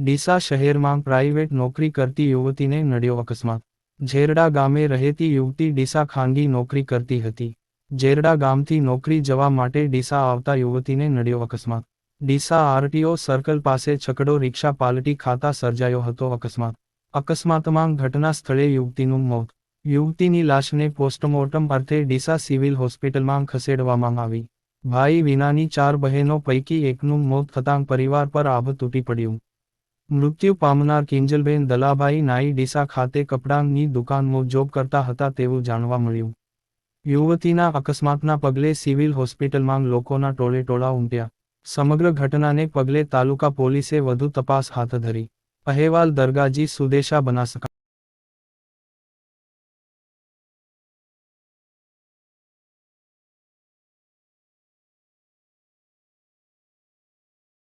ડીસા શહેરમાં પ્રાઇવેટ નોકરી કરતી યુવતીને નડ્યો અકસ્માત. ઝેરડા ગામે રહેતી યુવતી ડીસા ખાનગી નોકરી કરતી હતી. ઝેરડા ગામથી નોકરી જવા માટે ડીસા આવતા યુવતીને નડ્યો અકસ્માત. ડીસા આરટીઓ સર્કલ પાસે છકડો રિક્ષા પાલટી ખાતા સર્જાયો હતો અકસ્માત. અકસ્માતમાં ઘટના સ્થળે યુવતીનું મોત. યુવતીની લાશને પોસ્ટમોર્ટમ અર્થે ડીસા સિવિલ હોસ્પિટલમાં ખસેડવામાં આવી. ભાઈ વિનાની ચાર બહેનો પૈકી એકનું મોત થતાં પરિવાર પર આભ તૂટી પડ્યું. મૃત્યુ પામનાર કિંજલબેન દલાભાઈ નાઈ ડીસા ખાતે કપડાંની દુકાનમાં જોબ કરતા હતા તેવું જાણવા મળ્યું. યુવતીના અકસ્માતના પગલે સિવિલ હોસ્પિટલમાં લોકોના ટોળે ટોળા ઉમટ્યા. સમગ્ર ઘટનાને પગલે તાલુકા પોલીસે વધુ તપાસ હાથ ધરી. અહેવાલ દરગાજી સુદેશા બનાસકાંઠા.